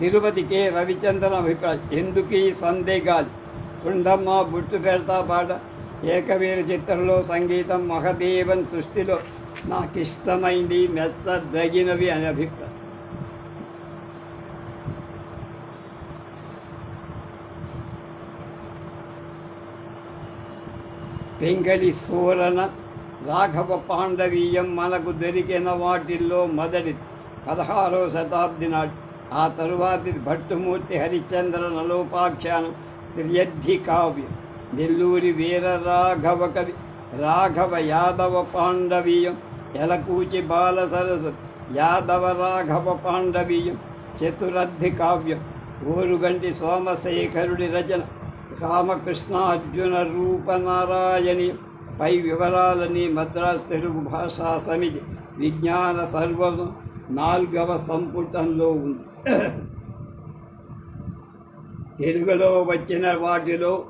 తిరుపతికి రవిచంద్రన్ అభిప్రాయం. ఎందుకు ఈ సందేహాలు గుండమ్మ బుట్టు పెడతా పాట. ఏకవీర చిత్రంలో సంగీతం మహదేవన్ సృష్టిలో నాకు ఇష్టమైంది మెచ్చదగినవి అనే అభిప్రాయం. పెంగళి సూరణ రాఘవ పాండవీయం మనకు దొరికిన వాటిల్లో మొదటి పదహారవ శతాబ్ది నాటి ఆ తరువాతి భట్టుమూర్తి హరిశ్చంద్ర నలోపాఖ్యానం త్రియద్ధి కావ్యం నెల్లూరి వీర రాఘవ కవి రాఘవ యాదవ పాండవీయం ఎలకూచి బాల సరస్వతి యాదవ రాఘవ పాండవీయం చతురద్ధి కావ్యం ఓరుగంటి సోమశేఖరుడి రచన రామకృష్ణార్జున రూపనారాయణి పై వివరాలని మద్రాస్ తెలుగు భాషా సమితి విజ్ఞాన సర్వం నాలుగవ సంపుటంలో ఉంది. తెలుగులో వచ్చిన వాటిలో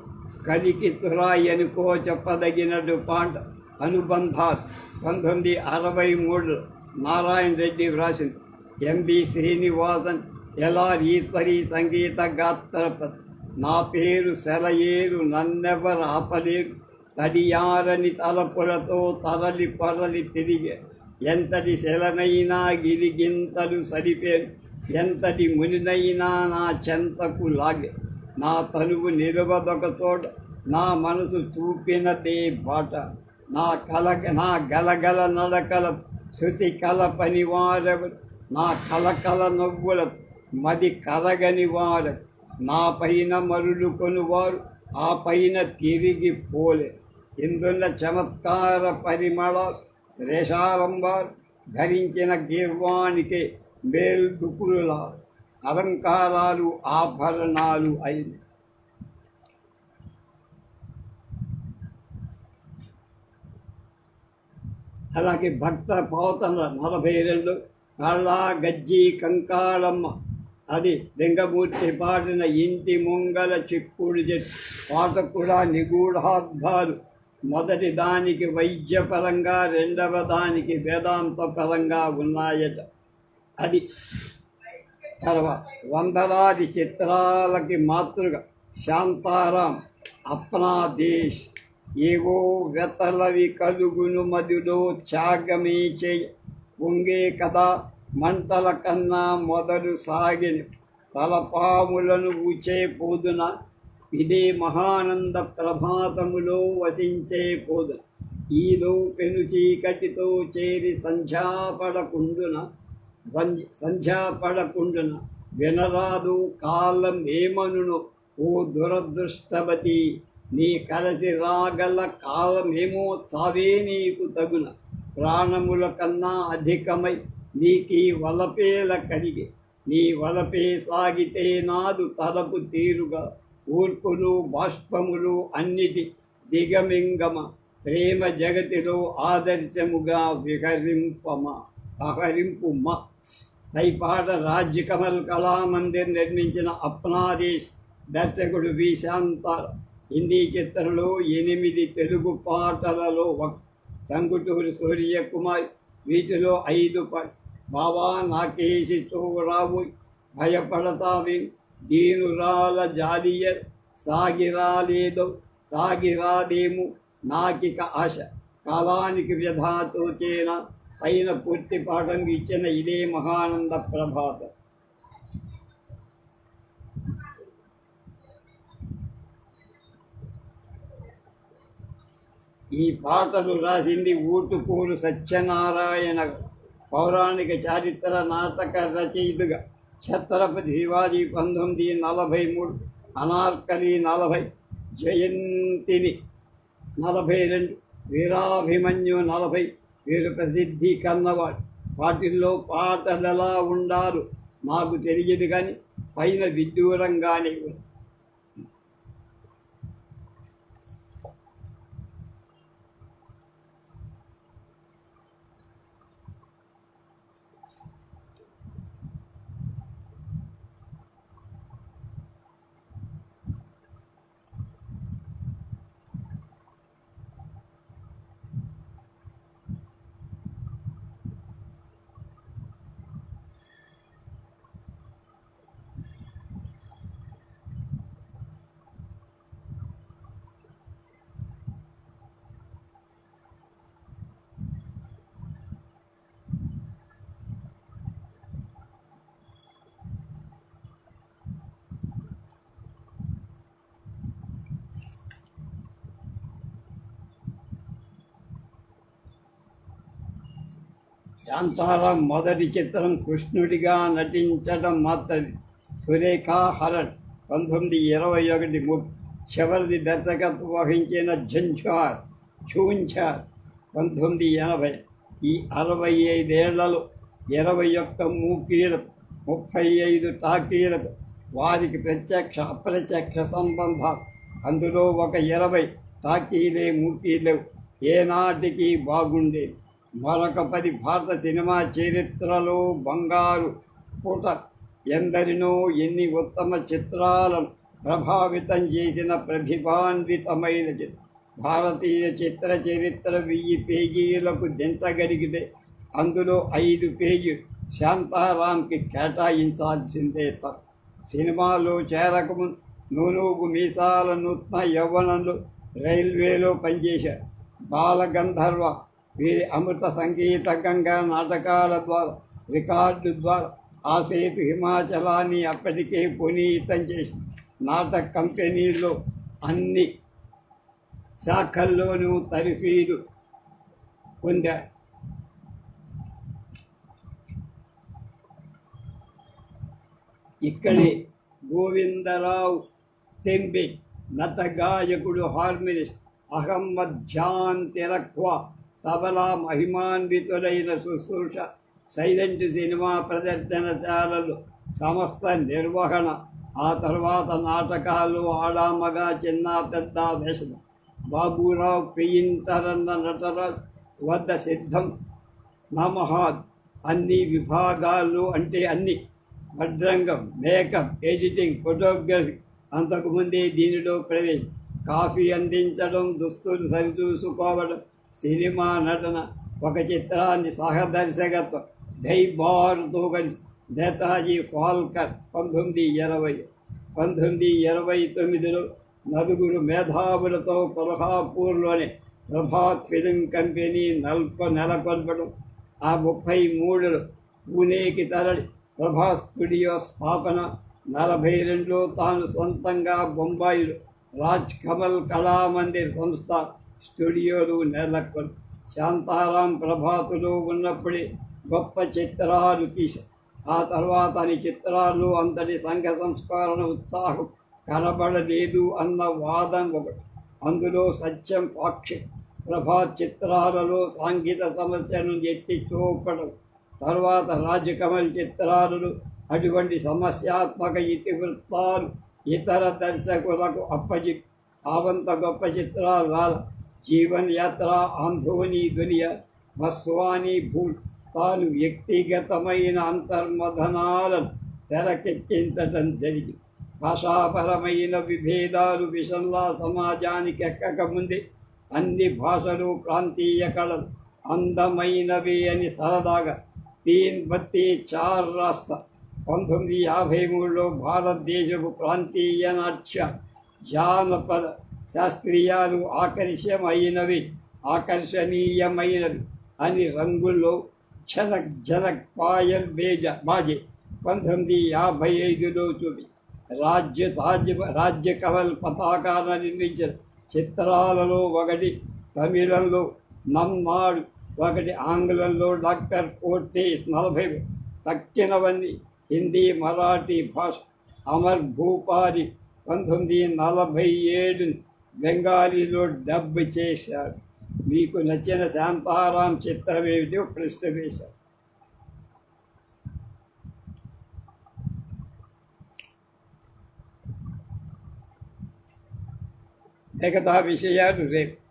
కలికి తురాయి అనుకో చెప్పదగినట్టు పాండ్ అనుబంధాలు. పంతొమ్మిది అరవై మూడు నారాయణ రెడ్డి వ్రాసింది. MB Srinivasan L R Eswari సంగీత గాత్రపతి నా పేరు సెలయేరు నన్నెవరు ఆపలేరు. తడియారని తలపులతో తరలి పరలి తిరిగే ఎంతటి శలనైనా గిరిగింతలు సరిపేరు ఎంతటి మునినైనా నా చెంతకు లాగే. నా తలువు నిలువదొక చోట నా మనసు చూపినదే బాట. నా కల నా గలగల నడకల శృతి కల పనివారెవరు నా కలకల నవ్వుల మది కరగని వారు? నా పైన మరులు కొనువారు ఆ పైన తిరిగి పోలే. ఇందున్న చమత్కార పరిమళాలు శ్రేషాలంబార్ ధరించిన గీర్వానికి మేల్దుకులులా అలంకారాలు ఆభరణాలు అయింది అలాగే భక్త పోతన నలభై రెండు కళ్ళా గజ్జి కంకాళమ్మ. అది లింగమూర్తి పాడిన ఇంటి ముంగల చిక్కుడు చెట్టు. పాట కూడా నిగూఢార్థాలు. మొదటి దానికి వైద్యపరంగా రెండవ దానికి వేదాంత పరంగా ఉన్నాయట. అది తర్వాత వందలాది చిత్రాలకి మాతృగా శాంతారాం అప్నా దేశ్ ఏవో వెతలవి కలుగును మదిలో త్యాగమే చేయ పొంగే కదా మంటల కన్నా మొదలు సాగిన తలపాములను ఊచే పోదున ఇదే మహానంద ప్రభాతములో వసించే పోదు. ఈలో పెను చీకటితో చేరి సంధ్యాపడకుండున సంధ్యాపడకుండున వినరాదు కాలం ఏమనును ఓ దురదృష్టవతి నీ కలసి రాగల కాలమేమో చావే నీకు తగున. ప్రాణముల కన్నా అధికమై నీకీ వలపేల కలిగి నీ వలపే సాగితే నాదు తలపు తీరుగా. ఊర్పులు బాష్పములు అన్నిటి దిగమింగమ. ప్రేమ జగతిలో ఆదర్శముగా విహరింపమ అహరింపుమ పైపాట రాజ్య కమల్ కళామందిర్ నిర్మించిన అప్నాదేశ్ దర్శకుడు వి శాంతార్ హిందీ చిత్రంలో ఎనిమిది తెలుగు పాటలలో ఒక టంగుటూరి సూర్యకుమార్. వీటిలో ఐదు బాబా బావా నాకేసి చూరావు భయపడతావి? దీనురాల జాలియర్ సాగిరాలేదో సాగిరాదేము నాకిక ఆశ. కాలానికి వ్యధాతో చేన పైన పూర్తి పాఠం ఇచ్చిన ఇదే మహానంద ప్రభాత. ఈ పాటలు రాసింది ఊటుకూరు సత్యనారాయణ పౌరాణిక చారిత్ర నాటక రచయితగా. ఛత్రపతి శివాజీ పంతొమ్మిది నలభై మూడు అనార్కలి నలభై జయంతిని నలభై రెండు వీరాభిమన్యు నలభై వీరు ప్రసిద్ధి కన్నవాడు. వాటిల్లో పాటలు ఎలా ఉండారు? నాకు తెలియదు కానీ పైన విడ్డూరంగానే ఉంది. శాంతారాం మొదటి చిత్రం కృష్ణుడిగా నటించడం మాత్రమే. సురేఖా హరడ్ పంతొమ్మిది ఇరవై ఒకటి ము చివరిది దర్శకత్వం వహించిన ఝంఝార్ ఛూంఝార్ పంతొమ్మిది ఎనభై. ఈ అరవై ఐదేళ్ళలో ఇరవై ఒక్క మూకీలకు ముప్పై ఐదు టాకీలకు వారికి ప్రత్యక్ష అప్రత్యక్ష సంబంధాలు. అందులో ఒక ఇరవై టాకీలే మూకీలేవు ఏనాటికి బాగుండేది మరొక పది భారత సినిమా చరిత్రలో బంగారు పూట ఎందరినో ఎన్ని ఉత్తమ చిత్రాలను ప్రభావితం చేసిన ప్రతిభాన్వితమైన భారతీయ చిత్ర చరిత్ర వెయ్యి పేజీలకు దించగలిగితే అందులో ఐదు పేజీ శాంతారాంకి కేటాయించాల్సిందే తప్ప సినిమాలో చేరకముందు నూనూగు మీసాల నూతన యవ్వనంలో రైల్వేలో పనిచేశారు బాలగంధర్వ వీరి అమృత సంగీత గంగా నాటకాల ద్వారా రికార్డు ద్వారా ఆ సేతు హిమాచలాన్ని అప్పటికే పునీతం చేసి నాటక కంపెనీలో అన్ని శాఖల్లోనూ తరిఫీలు పొందారు. ఇక్కడే గోవిందరావు తెంబే నత గాయకుడు హార్మోనిస్ట్ అహమ్మద్ జాన్ తిరక్వా తబలా మహిమాన్వితులైన శుశ్రూష సైలెంట్ సినిమా ప్రదర్శనశాలలు సమస్త నిర్వహణ ఆ తర్వాత నాటకాలు ఆడామగా చిన్న పెద్ద వేషం. బాబురావు పెయింటరన్న నటరాజ్ వద్ద సిద్ధం. నమహాద్ అన్ని విభాగాలు అంటే అన్ని. భద్రంగం మేకప్ ఎడిటింగ్ ఫోటోగ్రఫీ అంతకుముందే దీనిలో ప్రవేశం. కాఫీ అందించడం దుస్తులు సరిచూసుకోవడం సినిమా నటన ఒక చిత్రాన్ని సహదర్శకత్వం దైబారుతో కలిసి నేతాజీ ఫాల్కర్ పంతొమ్మిది ఇరవై పంతొమ్మిది ఇరవై తొమ్మిదిలో నలుగురు మేధావులతో కొల్హాపూర్లోని ప్రభాత్ ఫిలిం కంపెనీ నల్ప నెలకొల్పడం ఆ ముప్పై మూడులో పూణేకి తరలి ప్రభాస్ స్టూడియో స్థాపన నలభై రెండులో తాను సొంతంగా బొంబాయిలో రాజ్ కమల్ కళామందిర్ సంస్థ స్టూడియోలు నెలకొల్పి శాంతారాం ప్రభాతులో ఉన్నప్పుడే గొప్ప చిత్రాలు తీశారు ఆ తర్వాత అని చిత్రాలు అంతటి సంఘ సంస్కరణ ఉత్సాహం కనబడలేదు అన్న వాదం ఒకటి. అందులో సత్యం పాక్షి ప్రభాత్ చిత్రాలలో సాంఘిక సమస్యను ఎత్తి చూపడం. తర్వాత రాజకమల్ చిత్రాలను అటువంటి సమస్యాత్మక ఇతివృత్తాలు ఇతర దర్శకులకు అప్పచి ఆవంత గొప్ప చిత్రాలు రాలి. జీవన్ యాత్ర ఆంధోని ధ్వనియ భస్వాని భూల్ తాను వ్యక్తిగతమైన అంతర్మథనాలను తెరకెక్కించడం జరిగింది భాషాపరమైన విభేదాలు విషంలా సమాజానికి ఎక్కకముందే అన్ని భాషలు ప్రాంతీయ కళలు అందమైనవి అని సరదాగా తీన్ బత్తి చార్ రాస్తా పంతొమ్మిది యాభై మూడులో భారతదేశపు ప్రాంతీయ నాట్య జానపద శాస్త్రీయాలు ఆకర్షమైనవి ఆకర్షణీయమైనవి. అని రంగుల్లో ఝలక్ ఝలక్ పాయల్ బేజ బాజే పంతొమ్మిది యాభై ఐదులో చూపి. రాజ్య రాజ్య రాజ్య కవల్ పతాకాన్ని నిర్మించిన చిత్రాలలో ఒకటి తమిళంలో నమ్మాడు ఒకటి ఆంగ్లంలో డాక్టర్ కోటేష్ నలభై తక్కినవన్నీ హిందీ మరాఠీ భాష. అమర్ భూపాలి పంతొమ్మిది నలభై ఏడు బెంగాలీలో డబ్ చేశారు మీకు నచ్చిన శాంతారాం చిత్రం ఏమిటో? ప్రశ్న వేశారు మిగతా విషయాలు రేపు.